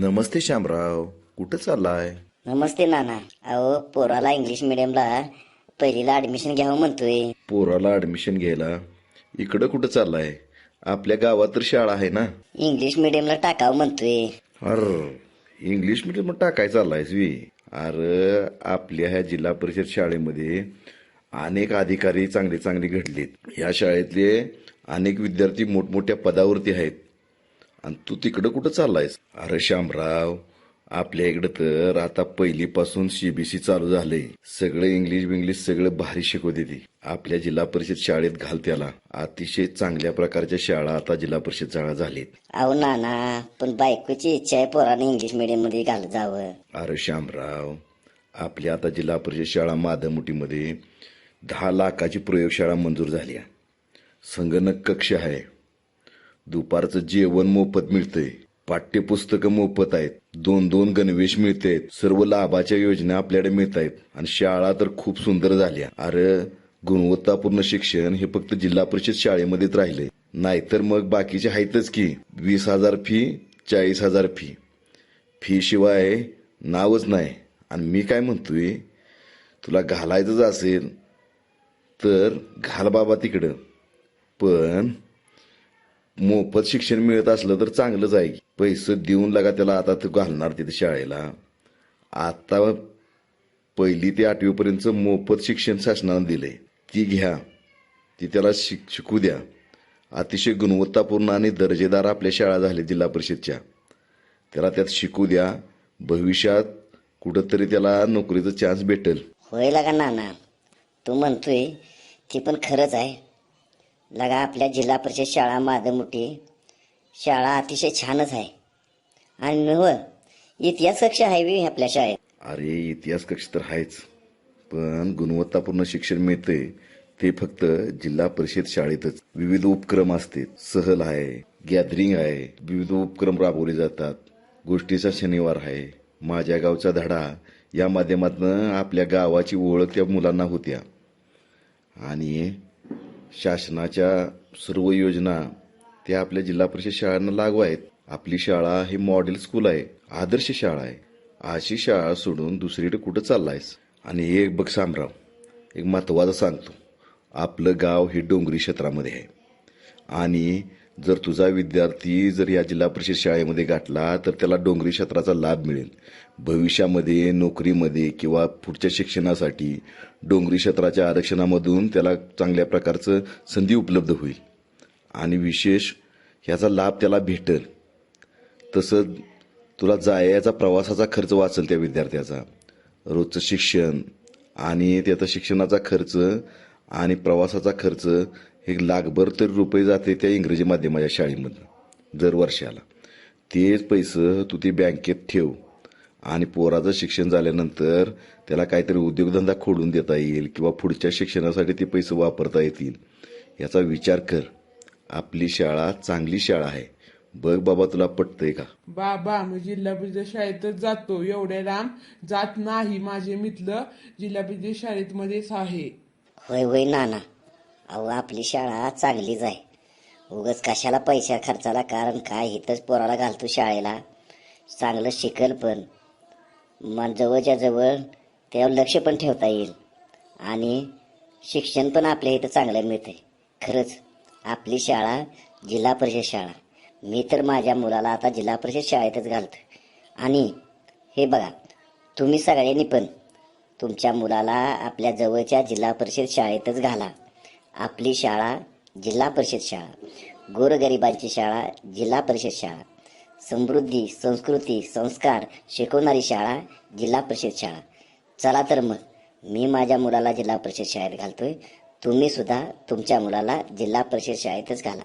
नमस्ते श्यामराव कुठं चाललाय? नमस्ते नाना. अहो पोराला इंग्लिश मिडियमला पहिलीला ऍडमिशन घ्यावं म्हणतोय. पोराला ऍडमिशन घ्यायला? इकडं कुठं चाललाय? आपल्या गावात तर शाळा आहे ना? इंग्लिश मिडियमला टाकावं म्हणतोय. अर इंग्लिश मिडियम टाकाय चाललायस वी अरे आपल्या ह्या जिल्हा परिषद शाळेमध्ये अनेक अधिकारी चांगले चांगले घडलेत. या शाळेतले अनेक विद्यार्थी मोठमोठ्या पदावरती आहेत. आणि तू तिकडं कुठं चाललायस? अरे श्यामराव आपल्या इकडं तर आता पहिलीपासून सीबीसी चालू झालंय. सगळं इंग्लिश बिंग्लिश सगळं भारी शिकवते ती. आपल्या जिल्हा परिषद शाळेत घाल त्याला. अतिशय चांगल्या प्रकारच्या शाळा आता जिल्हा परिषद शाळा झालीत. अहो नाना पण बायकोची इच्छा आहे पोराने इंग्लिश मिडियममध्ये घाल जावं. अरे श्यामराव आपल्या आता जिल्हा परिषद शाळा माधवमुठीमध्ये दहा लाखाची प्रयोगशाळा मंजूर झाली आहे. संगणक कक्ष आहे. दुपारचं जेवण मोफत मिळतंय. पाठ्यपुस्तकं मोफत आहेत. दोन दोन गणवेश मिळतायत सर्व लाभाच्या योजना आपल्याकडे मिळत आहेत आणि शाळा तर खूप सुंदर झाल्या. अरे गुणवत्तापूर्ण शिक्षण हे फक्त जिल्हा परिषद शाळेमध्येच राहिले नाहीतर मग बाकीचे आहेतच की वीस हजार फी चाळीस हजार फी. फी शिवाय नावच नाही. आणि मी काय म्हणतोय? तुला घालायचंच असेल तर घाल बाबा तिकडं. पण मोफत शिक्षण मिळत असलं तर चांगलंच आहे की. पैसे देऊन लगा त्याला आता तू घालणार तिथे शाळेला. आता पहिली ते आठवीपर्यंत मोफत शिक्षण शासनानं दिलंय. ती घ्या. ती त्याला शिक शिकू द्या. अतिशय गुणवत्तापूर्ण आणि दर्जेदार आपल्या शाळा झाल्या जिल्हा परिषदच्या. त्याला त्यात शिकू द्या. भविष्यात कुठंतरी त्याला नोकरीचा चान्स भेटेल. होय लगा ना तू म्हणतोय ती पण खरंच आहे. लगा आपल्या जिल्हा परिषद शाळा माधवमुठी शाळा अतिशय छानच आहे. आणि नव इतिहास कक्ष आहे बी आपल्या शाळेत. अरे इतिहास कक्ष तर आहेच. पण गुणवत्तापूर्ण शिक्षण मिळते ते फक्त जिल्हा परिषद शाळेतच. विविध उपक्रम असतात सहल आहे गॅदरिंग आहे विविध उपक्रम राबवले जातात. गोष्टीचा शनिवार आहे. माझ्या गावचा धडा या माध्यमातून आपल्या गावाची ओळख त्या मुलांना होत्या. आणि शासनाच्या सर्व योजना त्या आपल्या जिल्हा परिषद शाळांना लागू आहेत. आपली शाळा ही मॉडेल स्कूल आहे आदर्श शाळा आहे. अशी शाळा सोडून दुसरीकडे कुठं चाललायस? आणि एक बघ सामराव एक महत्वाचं सांगतो. आपलं गाव हे डोंगरी क्षेत्रामध्ये आहे. आणि जर तुझा विद्यार्थी जर या जिल्हा परिषद शाळेमध्ये गाठला तर त्याला डोंगरी क्षेत्राचा लाभ मिळेल. भविष्यामध्ये नोकरीमध्ये किंवा पुढच्या शिक्षणासाठी डोंगरी क्षेत्राच्या आरक्षणामधून त्याला चांगल्या प्रकारचं संधी उपलब्ध होईल. आणि विशेष ह्याचा लाभ त्याला भेटेल. तसंच तुला जायचा प्रवासाचा खर्च वाचेल त्या विद्यार्थ्याचा. रोजचं शिक्षण आणि त्याचा शिक्षणाचा खर्च आणि प्रवासाचा खर्च हे लाखभर तरी रुपये जाते त्या इंग्रजी माध्यमाच्या शाळेमधनं दर वर्षाला. तेच पैसे तू ते बँकेत ठेव. आणि पोराचं शिक्षण झाल्यानंतर त्याला काहीतरी उद्योगधंदा खोडून देता येईल किंवा पुढच्या शिक्षणासाठी ते पैसे वापरता येतील. याचा विचार कर. आपली शाळा चांगली शाळा आहे. बघ बाबा तुला पटतंय का? बाबा मी जिल्हा परिषद शाळेतच जातो. एवढ्या लांब जात नाही माझे मित्र. जिल्हा परिषद शाळेत मध्येच आहे. होय होय नाना. अहो आपली शाळा चांगलीच आहे. उगाच कशाला पैसा खर्चाला कारण काय इथंच पोराला घालतो शाळेला. चांगलं शिकल पण. मन जवळच्या जवळ त्यावर लक्ष पण ठेवता येईल. आणि शिक्षण पण आपल्या इथं चांगलं मिळते खरंच आपली शाळा जिल्हा परिषद शाळा. मी तर माझ्या मुलाला आता जिल्हा परिषद शाळेतच घालतो आणि हे बघा तुम्ही सगळ्यांनी पण तुमच्या मुलाला आपल्या जवळच्या जिल्हा परिषद शाळेतच घाला. आपली शाळा जिल्हा परिषद शाळा गोरगरिबांची शाळा जिल्हा परिषद शाळा समृद्धी संस्कृती संस्कार शिकवणारी शाळा जिल्हा परिषद शाळा. चला तर मग मी माझ्या मुलाला जिल्हा परिषद शाळेत घालतोय तुम्ही सुद्धा तुमच्या मुलाला जिल्हा परिषद शाळेतच घाला.